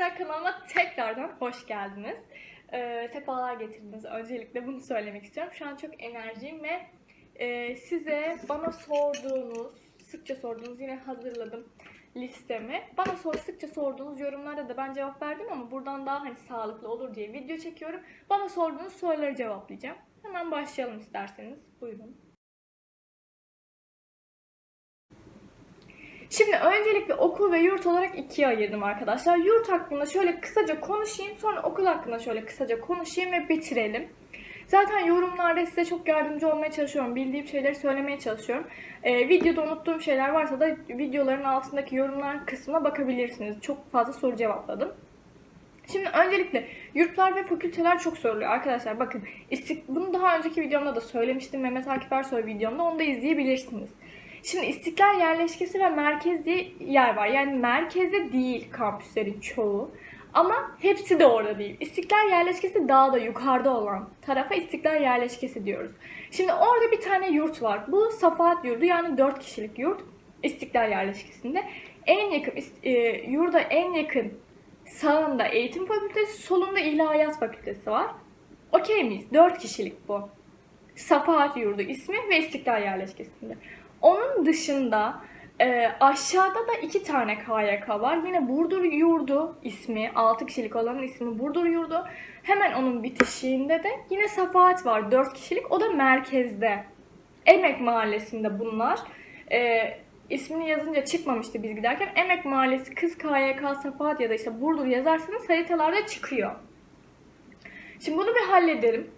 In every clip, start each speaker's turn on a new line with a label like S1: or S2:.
S1: Arkadaşlar kanalıma tekrardan hoş geldiniz. Ee, sefalar getirdiniz. Öncelikle bunu söylemek istiyorum. Şu an çok enerjiyim ve e, size bana sorduğunuz, sıkça sorduğunuz yine hazırladım listemi. Bana sor, sıkça sorduğunuz yorumlarda da ben cevap verdim ama buradan daha hani sağlıklı olur diye video çekiyorum. Bana sorduğunuz soruları cevaplayacağım. Hemen başlayalım isterseniz. Buyurun. Şimdi öncelikle okul ve yurt olarak ikiye ayırdım arkadaşlar. Yurt hakkında şöyle kısaca konuşayım, sonra okul hakkında şöyle kısaca konuşayım ve bitirelim. Zaten yorumlarda size çok yardımcı olmaya çalışıyorum. Bildiğim şeyleri söylemeye çalışıyorum. Ee, videoda unuttuğum şeyler varsa da videoların altındaki yorumlar kısmına bakabilirsiniz. Çok fazla soru cevapladım. Şimdi öncelikle yurtlar ve fakülteler çok soruluyor arkadaşlar. Bakın bunu daha önceki videomda da söylemiştim. Mehmet Akif Ersoy videomda. Onu da izleyebilirsiniz. Şimdi İstiklal yerleşkesi ve merkez diye yer var. Yani merkezde değil kampüslerin çoğu. Ama hepsi de orada değil. İstiklal yerleşkesi daha da yukarıda olan tarafa İstiklal yerleşkesi diyoruz. Şimdi orada bir tane yurt var. Bu Safahat yurdu yani 4 kişilik yurt İstiklal yerleşkesinde. En yakın e, yurda en yakın sağında eğitim fakültesi, solunda ilahiyat fakültesi var. Okey miyiz? 4 kişilik bu. Safahat yurdu ismi ve İstiklal yerleşkesinde. Onun dışında e, aşağıda da iki tane KYK var. Yine Burdur Yurdu ismi, 6 kişilik olanın ismi Burdur Yurdu. Hemen onun bitişiğinde de yine Safahat var 4 kişilik. O da merkezde. Emek Mahallesi'nde bunlar. E, ismini yazınca çıkmamıştı biz giderken. Emek Mahallesi Kız KYK Safahat ya da işte Burdur yazarsanız haritalarda çıkıyor. Şimdi bunu bir hallederim.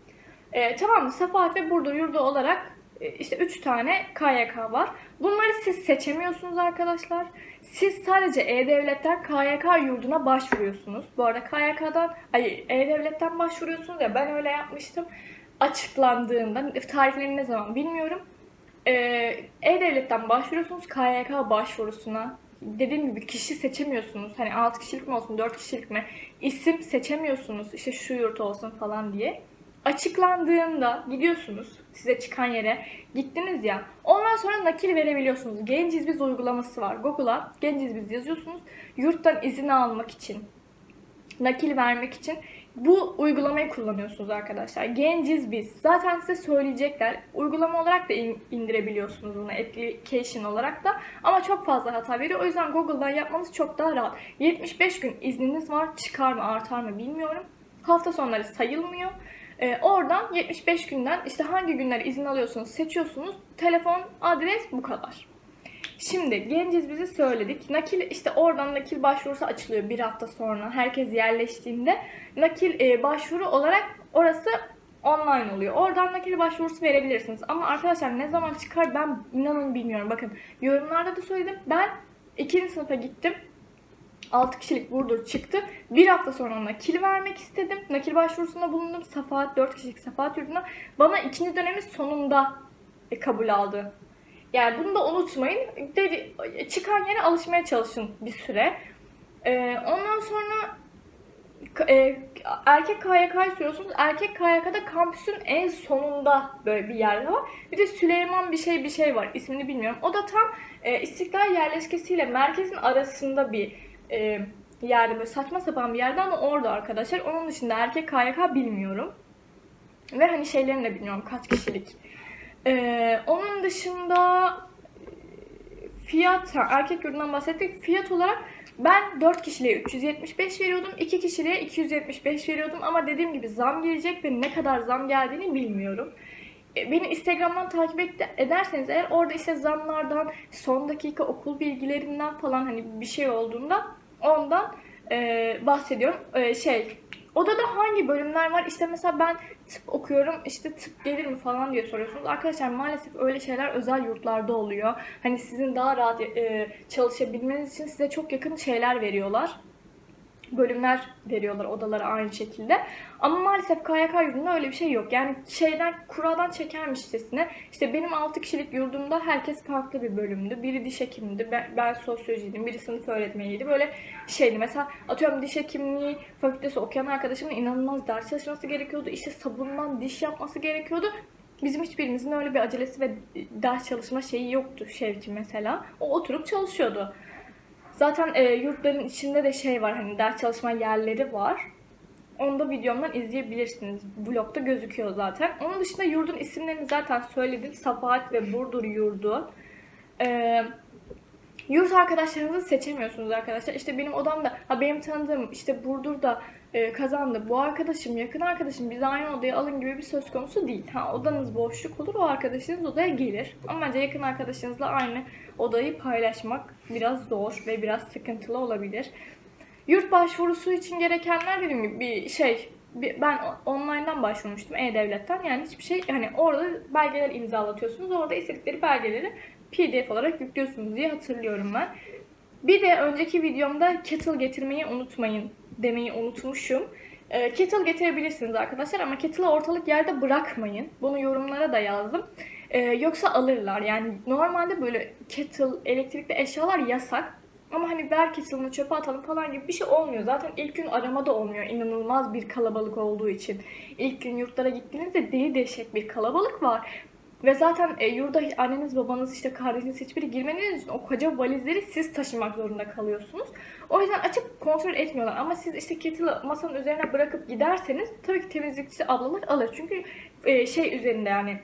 S1: E, tamam mı? Safahat ve Burdur Yurdu olarak işte 3 tane KYK var. Bunları siz seçemiyorsunuz arkadaşlar. Siz sadece E-Devlet'ten KYK yurduna başvuruyorsunuz. Bu arada KYK'dan, ay E-Devlet'ten başvuruyorsunuz ya ben öyle yapmıştım. Açıklandığında, tarihlerini ne zaman bilmiyorum. Ee, E-Devlet'ten başvuruyorsunuz KYK başvurusuna. Dediğim gibi kişi seçemiyorsunuz. Hani 6 kişilik mi olsun, 4 kişilik mi? İsim seçemiyorsunuz. İşte şu yurt olsun falan diye açıklandığında gidiyorsunuz size çıkan yere gittiniz ya ondan sonra nakil verebiliyorsunuz. Genciz Biz uygulaması var. Google'a Genciz Biz yazıyorsunuz. Yurttan izin almak için nakil vermek için bu uygulamayı kullanıyorsunuz arkadaşlar. Genciz Biz. Zaten size söyleyecekler. Uygulama olarak da indirebiliyorsunuz bunu application olarak da. Ama çok fazla hata veriyor. O yüzden Google'dan yapmanız çok daha rahat. 75 gün izniniz var. Çıkar mı artar mı bilmiyorum. Hafta sonları sayılmıyor. Ee, oradan 75 günden işte hangi günler izin alıyorsunuz seçiyorsunuz. Telefon, adres bu kadar. Şimdi genciz bizi söyledik. Nakil işte oradan nakil başvurusu açılıyor bir hafta sonra. Herkes yerleştiğinde nakil e, başvuru olarak orası online oluyor. Oradan nakil başvurusu verebilirsiniz. Ama arkadaşlar ne zaman çıkar ben inanın bilmiyorum. Bakın yorumlarda da söyledim. Ben ikinci sınıfa gittim. 6 kişilik Burdur çıktı. Bir hafta sonra nakil vermek istedim. Nakil başvurusunda bulundum. Safahat 4 kişilik Safahat yurduna. Bana ikinci dönemin sonunda e, kabul aldı. Yani bunu da unutmayın. Dedi, çıkan yere alışmaya çalışın bir süre. Ee, ondan sonra e, erkek KYK'yı sürüyorsunuz. Erkek KYK'da kampüsün en sonunda böyle bir yer var. Bir de Süleyman bir şey bir şey var. İsmini bilmiyorum. O da tam e, İstiklal yerleşkesiyle merkezin arasında bir e, yerde böyle saçma sapan bir yerde ama orada arkadaşlar. Onun dışında erkek KYK bilmiyorum. Ve hani şeylerini de bilmiyorum kaç kişilik. E, onun dışında fiyat, ha, erkek yurdundan bahsettik. Fiyat olarak ben 4 kişiliğe 375 veriyordum. 2 kişiliğe 275 veriyordum. Ama dediğim gibi zam gelecek ve ne kadar zam geldiğini bilmiyorum. E, beni Instagram'dan takip ederseniz eğer orada işte zamlardan, son dakika okul bilgilerinden falan hani bir şey olduğunda ondan e, bahsediyorum. E, şey, odada hangi bölümler var? İşte mesela ben tıp okuyorum, işte tıp gelir mi falan diye soruyorsunuz. Arkadaşlar maalesef öyle şeyler özel yurtlarda oluyor. Hani sizin daha rahat e, çalışabilmeniz için size çok yakın şeyler veriyorlar bölümler veriyorlar odalara aynı şekilde. Ama maalesef KYK yurdunda öyle bir şey yok. Yani şeyden kuradan çekermişçesine işte benim 6 kişilik yurdumda herkes farklı bir bölümdü. Biri diş hekimiydi, ben, ben sosyolojiydim, biri sınıf öğretmeniydi. Böyle şeydi mesela atıyorum diş hekimliği fakültesi okuyan arkadaşımın inanılmaz ders çalışması gerekiyordu. İşte sabundan diş yapması gerekiyordu. Bizim hiçbirimizin öyle bir acelesi ve ders çalışma şeyi yoktu Şevki mesela. O oturup çalışıyordu. Zaten e, yurtların içinde de şey var hani ders çalışma yerleri var. Onu da videomdan izleyebilirsiniz. Blogda gözüküyor zaten. Onun dışında yurdun isimlerini zaten söyledim. Safahat ve Burdur yurdu. Ee, yurt arkadaşlarınızı seçemiyorsunuz arkadaşlar. İşte benim odamda, ha benim tanıdığım işte Burdur'da e, kazandı. Bu arkadaşım, yakın arkadaşım bizi aynı odaya alın gibi bir söz konusu değil. Ha odanız boşluk olur, o arkadaşınız odaya gelir. Ama bence yakın arkadaşınızla aynı odayı paylaşmak biraz zor ve biraz sıkıntılı olabilir. Yurt başvurusu için gerekenler dediğim gibi bir şey ben online'dan başvurmuştum e-devletten yani hiçbir şey hani orada belgeler imzalatıyorsunuz orada istedikleri belgeleri pdf olarak yüklüyorsunuz diye hatırlıyorum ben. Bir de önceki videomda kettle getirmeyi unutmayın demeyi unutmuşum. Ee, kettle getirebilirsiniz arkadaşlar ama kettle'ı ortalık yerde bırakmayın. Bunu yorumlara da yazdım. Ee, yoksa alırlar. Yani normalde böyle kettle, elektrikli eşyalar yasak. Ama hani ver kettle'ını çöpe atalım falan gibi bir şey olmuyor. Zaten ilk gün arama da olmuyor. İnanılmaz bir kalabalık olduğu için. İlk gün yurtlara gittiğinizde deli deşek bir kalabalık var. Ve zaten e, yurda anneniz, babanız, işte kardeşiniz hiçbiri girmediğiniz için o koca valizleri siz taşımak zorunda kalıyorsunuz. O yüzden açıp kontrol etmiyorlar. Ama siz işte kettle'ı masanın üzerine bırakıp giderseniz tabii ki temizlikçi ablalar alır. Çünkü e, şey üzerinde yani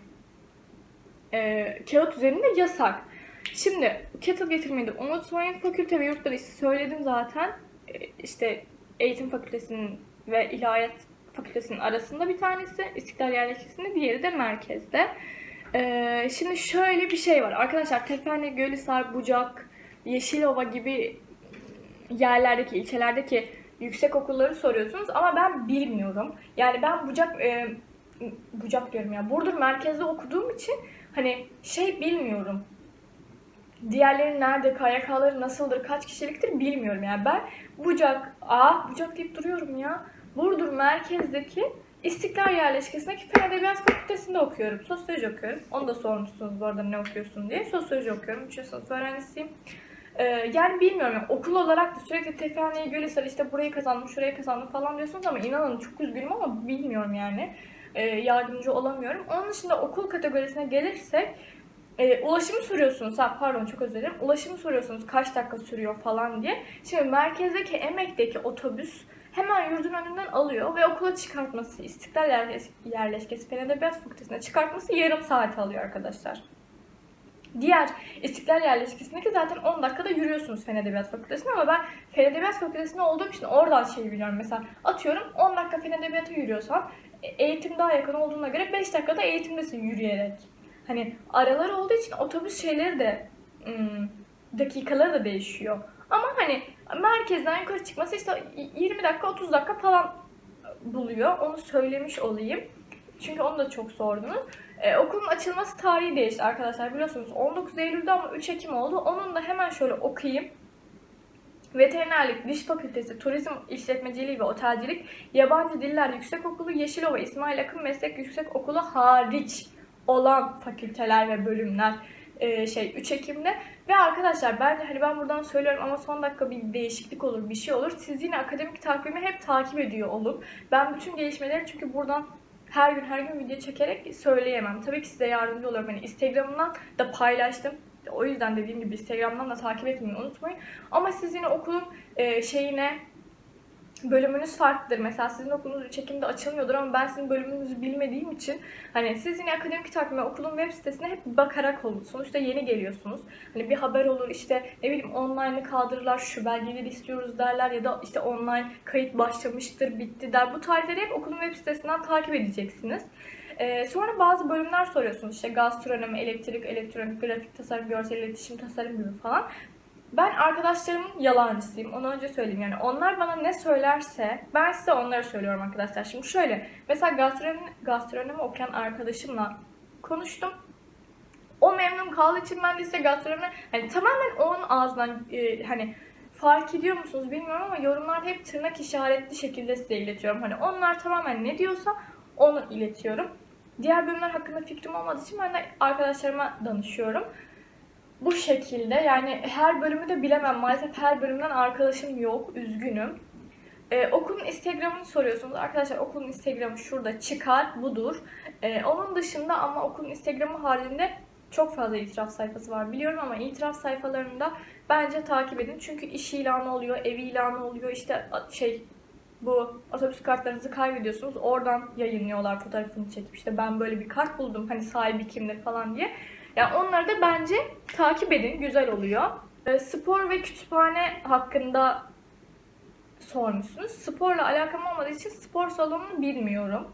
S1: e, kağıt üzerinde yasak. Şimdi kettle getirmeyi de unutmayın. Fakülte ve yurtları işte söyledim zaten. E, işte eğitim fakültesinin ve ilahiyat fakültesinin arasında bir tanesi. İstiklal yerleşkesinde diğeri de merkezde. Ee, şimdi şöyle bir şey var. Arkadaşlar Tepene, Gölhisar, Bucak, Yeşilova gibi yerlerdeki, ilçelerdeki yüksek okulları soruyorsunuz ama ben bilmiyorum. Yani ben Bucak e, Bucak diyorum ya. Burdur merkezde okuduğum için hani şey bilmiyorum. Diğerleri nerede, KYK'ları nasıldır, kaç kişiliktir bilmiyorum yani. Ben Bucak, aa Bucak deyip duruyorum ya. Burdur merkezdeki İstiklal yerleşkesindeki Fen Edebiyat Fakültesi'nde okuyorum. Sosyoloji okuyorum. Onu da sormuşsunuz bu arada ne okuyorsun diye. Sosyoloji okuyorum. 3. sınıf öğrencisiyim. Ee, yani bilmiyorum yani okul olarak da sürekli Tefhane'ye Gölhisar işte burayı kazandım, şurayı kazandım falan diyorsunuz ama inanın çok üzgünüm ama bilmiyorum yani. Ee, yardımcı olamıyorum. Onun dışında okul kategorisine gelirsek e, ulaşımı soruyorsunuz. Ha, pardon çok özür dilerim. Ulaşımı soruyorsunuz kaç dakika sürüyor falan diye. Şimdi merkezdeki Emek'teki otobüs hemen yurdun önünden alıyor ve okula çıkartması, İstiklal yerleş- yerleşkesi Fen Edebiyat Fakültesi'ne çıkartması yarım saat alıyor arkadaşlar. Diğer İstiklal yerleşkesindeki zaten 10 dakikada yürüyorsunuz Fen Edebiyat Fakültesi'ne ama ben Fen Edebiyat Fakültesi'nde olduğum için oradan şey biliyorum. Mesela atıyorum 10 dakika Fen Edebiyat'a yürüyorsan e, eğitim daha yakın olduğuna göre 5 dakikada eğitimdesin yürüyerek. Hani aralar olduğu için otobüs şeyleri de ım, dakikaları da değişiyor. Hani merkezden yukarı çıkması işte 20 dakika 30 dakika falan buluyor. Onu söylemiş olayım. Çünkü onu da çok sordunuz. Ee, okulun açılması tarihi değişti arkadaşlar. Biliyorsunuz 19 Eylül'de ama 3 Ekim oldu. Onun da hemen şöyle okuyayım. Veterinerlik, Diş Fakültesi, Turizm İşletmeciliği ve Otelcilik, Yabancı Diller Yüksekokulu, Yeşilova İsmail Akın Meslek Yüksekokulu hariç olan fakülteler ve bölümler e, şey 3 Ekim'de ve arkadaşlar bence hani ben buradan söylüyorum ama son dakika bir değişiklik olur, bir şey olur. Siz yine akademik takvimi hep takip ediyor olun. Ben bütün gelişmeleri çünkü buradan her gün her gün video çekerek söyleyemem. Tabii ki size yardımcı olurum. Hani Instagram'dan da paylaştım. O yüzden dediğim gibi Instagram'dan da takip etmeyi unutmayın. Ama siz yine okulun e, şeyine bölümünüz farklıdır. Mesela sizin okulunuz 3 Ekim'de açılmıyordur ama ben sizin bölümünüzü bilmediğim için hani siz yine akademik takvime okulun web sitesine hep bakarak olun. Sonuçta yeni geliyorsunuz. Hani bir haber olur işte ne bileyim online'ı kaldırırlar şu belgeleri istiyoruz derler ya da işte online kayıt başlamıştır bitti der. Bu tarihleri hep okulun web sitesinden takip edeceksiniz. Ee, sonra bazı bölümler soruyorsunuz işte gastronomi, elektrik, elektronik, grafik tasarım, görsel iletişim tasarım gibi falan. Ben arkadaşlarımın yalancısıyım. Onu önce söyleyeyim. Yani onlar bana ne söylerse ben size onları söylüyorum arkadaşlar. Şimdi şöyle. Mesela gastronomi, gastronomi okuyan arkadaşımla konuştum. O memnun kaldığı için ben de size gastronomi hani tamamen onun ağzından e, hani fark ediyor musunuz bilmiyorum ama yorumlarda hep tırnak işaretli şekilde size iletiyorum. Hani onlar tamamen ne diyorsa onu iletiyorum. Diğer bölümler hakkında fikrim olmadığı için ben de arkadaşlarıma danışıyorum bu şekilde yani her bölümü de bilemem maalesef her bölümden arkadaşım yok üzgünüm. Ee, okulun Instagram'ını soruyorsunuz. Arkadaşlar okulun Instagram'ı şurada çıkar budur. Ee, onun dışında ama okulun Instagram'ı haricinde çok fazla itiraf sayfası var biliyorum ama itiraf sayfalarında bence takip edin. Çünkü iş ilanı oluyor, ev ilanı oluyor, işte şey bu otobüs kartlarınızı kaybediyorsunuz. Oradan yayınlıyorlar fotoğrafını çekip işte ben böyle bir kart buldum hani sahibi kimdir falan diye. Yani onları da bence takip edin. Güzel oluyor. E, spor ve kütüphane hakkında sormuşsunuz. Sporla alakam olmadığı için spor salonunu bilmiyorum.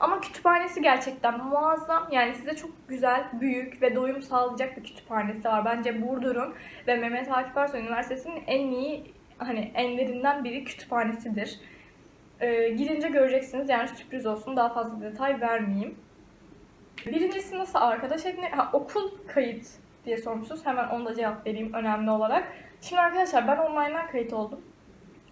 S1: Ama kütüphanesi gerçekten muazzam. Yani size çok güzel, büyük ve doyum sağlayacak bir kütüphanesi var. Bence Burdur'un ve Mehmet Akif Ersoy Üniversitesi'nin en iyi hani enlerinden biri kütüphanesidir. Ee, gidince göreceksiniz yani sürpriz olsun daha fazla detay vermeyeyim. Birincisi nasıl arkadaş edin? Ha, okul kayıt diye sormuşsunuz. Hemen ona da cevap vereyim önemli olarak. Şimdi arkadaşlar ben online'dan kayıt oldum.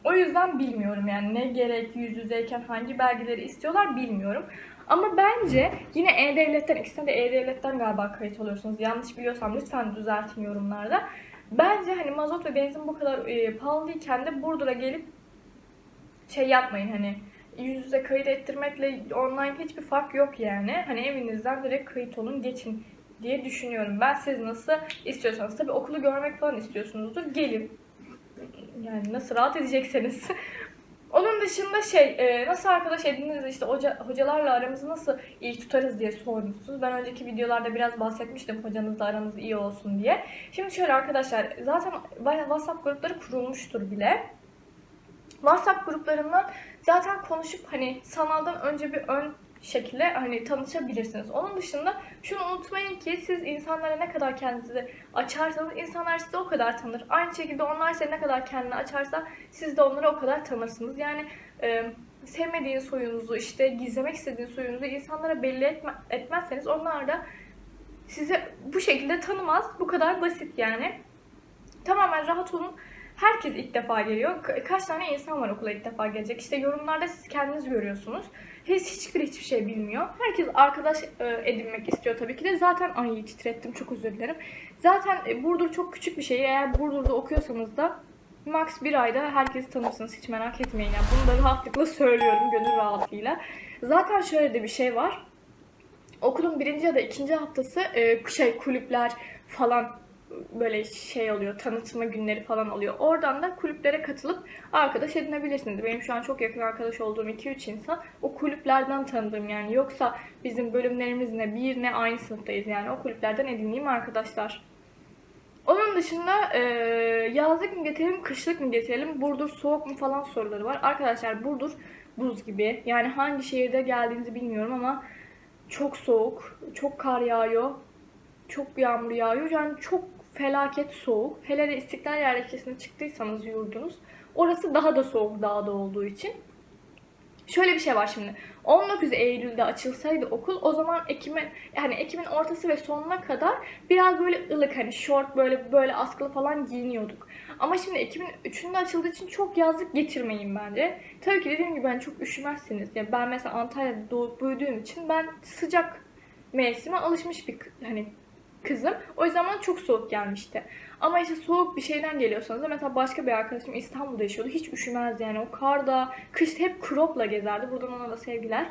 S1: O yüzden bilmiyorum yani ne gerek yüz yüzeyken hangi belgeleri istiyorlar bilmiyorum. Ama bence yine E-Devlet'ten, ikisine de E-Devlet'ten galiba kayıt oluyorsunuz. Yanlış biliyorsam lütfen düzeltin yorumlarda. Bence hani mazot ve benzin bu kadar e, pahalıyken de Burdur'a gelip şey yapmayın hani yüz yüze kayıt ettirmekle online hiçbir fark yok yani. Hani evinizden direkt kayıt olun geçin diye düşünüyorum. Ben siz nasıl istiyorsanız tabii okulu görmek falan istiyorsunuzdur. Gelin. Yani nasıl rahat edecekseniz. Onun dışında şey e, nasıl arkadaş ediniriz işte hoca, hocalarla aramızı nasıl iyi tutarız diye sormuşsunuz. Ben önceki videolarda biraz bahsetmiştim hocanızla aranız iyi olsun diye. Şimdi şöyle arkadaşlar zaten WhatsApp grupları kurulmuştur bile. WhatsApp gruplarından zaten konuşup hani sanaldan önce bir ön şekilde hani tanışabilirsiniz. Onun dışında şunu unutmayın ki siz insanlara ne kadar kendinizi açarsanız insanlar sizi o kadar tanır. Aynı şekilde onlar size ne kadar kendini açarsa siz de onları o kadar tanırsınız. Yani e, sevmediğiniz soyunuzu işte gizlemek istediğiniz soyunuzu insanlara belli etme, etmezseniz onlar da sizi bu şekilde tanımaz. Bu kadar basit yani. Tamamen rahat olun. Herkes ilk defa geliyor. Ka- Kaç tane insan var okula ilk defa gelecek. İşte yorumlarda siz kendiniz görüyorsunuz. Hiç hiçbir hiçbir şey bilmiyor. Herkes arkadaş e, edinmek istiyor tabii ki de. Zaten ay titrettim çok özür dilerim. Zaten e, Burdur çok küçük bir şehir. Eğer Burdur'da okuyorsanız da max bir ayda herkesi tanırsınız. Hiç merak etmeyin. Yani bunu da rahatlıkla söylüyorum gönül rahatlığıyla. Zaten şöyle de bir şey var. Okulun birinci ya da ikinci haftası e, şey kulüpler falan böyle şey oluyor, tanıtma günleri falan oluyor. Oradan da kulüplere katılıp arkadaş edinebilirsiniz. Benim şu an çok yakın arkadaş olduğum 2-3 insan o kulüplerden tanıdığım yani. Yoksa bizim bölümlerimiz ne bir ne aynı sınıftayız yani. O kulüplerden edindiğim arkadaşlar. Onun dışında e, yazlık mı getirelim, kışlık mı getirelim, Burdur soğuk mu falan soruları var. Arkadaşlar Burdur buz gibi. Yani hangi şehirde geldiğinizi bilmiyorum ama çok soğuk, çok kar yağıyor, çok yağmur yağıyor. Yani çok felaket soğuk. Hele de İstiklal Yerleşkesi'ne çıktıysanız yurdunuz. Orası daha da soğuk dağda olduğu için. Şöyle bir şey var şimdi. 19 Eylül'de açılsaydı okul o zaman Ekim'in yani Ekim'in ortası ve sonuna kadar biraz böyle ılık hani short böyle böyle askılı falan giyiniyorduk. Ama şimdi Ekim'in 3'ünde açıldığı için çok yazlık getirmeyin bence. Tabii ki dediğim gibi ben çok üşümezsiniz. Yani ben mesela Antalya'da doğup büyüdüğüm için ben sıcak mevsime alışmış bir hani kızım. O yüzden bana çok soğuk gelmişti. Ama işte soğuk bir şeyden geliyorsanız da mesela başka bir arkadaşım İstanbul'da yaşıyordu. Hiç üşümezdi yani. O karda, kış hep cropla gezerdi. Buradan ona da sevgiler.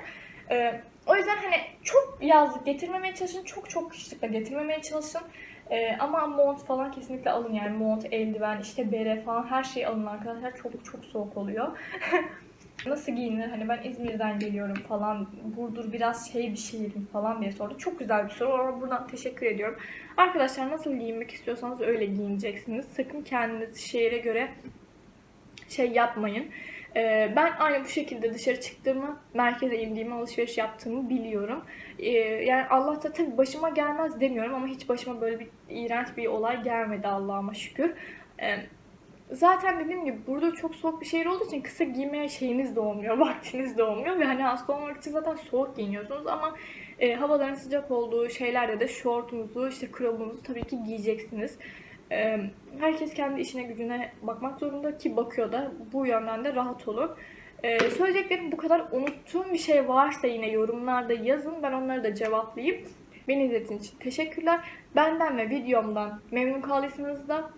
S1: Ee, o yüzden hani çok yazlık getirmemeye çalışın. Çok çok kışlık da getirmemeye çalışın. Ee, ama mont falan kesinlikle alın yani. Mont, eldiven, işte bere falan her şeyi alın arkadaşlar. Çok çok soğuk oluyor. Nasıl giyinilir? Hani ben İzmir'den geliyorum falan. Burdur biraz şey bir şehrim falan diye sordu. Çok güzel bir soru. Ona buradan teşekkür ediyorum. Arkadaşlar nasıl giyinmek istiyorsanız öyle giyineceksiniz. Sakın kendinizi şehire göre şey yapmayın. Ee, ben aynı bu şekilde dışarı çıktığımı, merkeze indiğimi, alışveriş yaptığımı biliyorum. Ee, yani Allah da tabii başıma gelmez demiyorum ama hiç başıma böyle bir iğrenç bir olay gelmedi Allah'ıma şükür. Ee, Zaten dediğim gibi burada çok soğuk bir şehir olduğu için kısa giymeye şeyiniz de olmuyor, vaktiniz de olmuyor ve hani hasta olmak için zaten soğuk giyiniyorsunuz ama e, havaların sıcak olduğu şeylerde de şortunuzu, işte krobunuzu tabii ki giyeceksiniz. E, herkes kendi işine gücüne bakmak zorunda ki bakıyor da bu yönden de rahat olun. E, söyleyeceklerim bu kadar. Unuttuğum bir şey varsa yine yorumlarda yazın. Ben onları da cevaplayayım. Beni izlediğiniz için teşekkürler. Benden ve videomdan memnun kaldıysanız da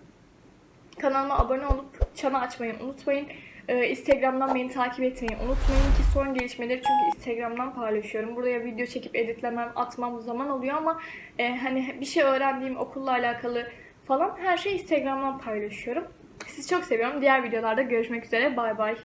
S1: Kanalıma abone olup çanı açmayı unutmayın. Ee, Instagram'dan beni takip etmeyi unutmayın ki son gelişmeleri çünkü Instagram'dan paylaşıyorum. Buraya video çekip editlemem, atmam zaman oluyor ama e, hani bir şey öğrendiğim okulla alakalı falan her şeyi Instagram'dan paylaşıyorum. Sizi çok seviyorum. Diğer videolarda görüşmek üzere. Bay bay.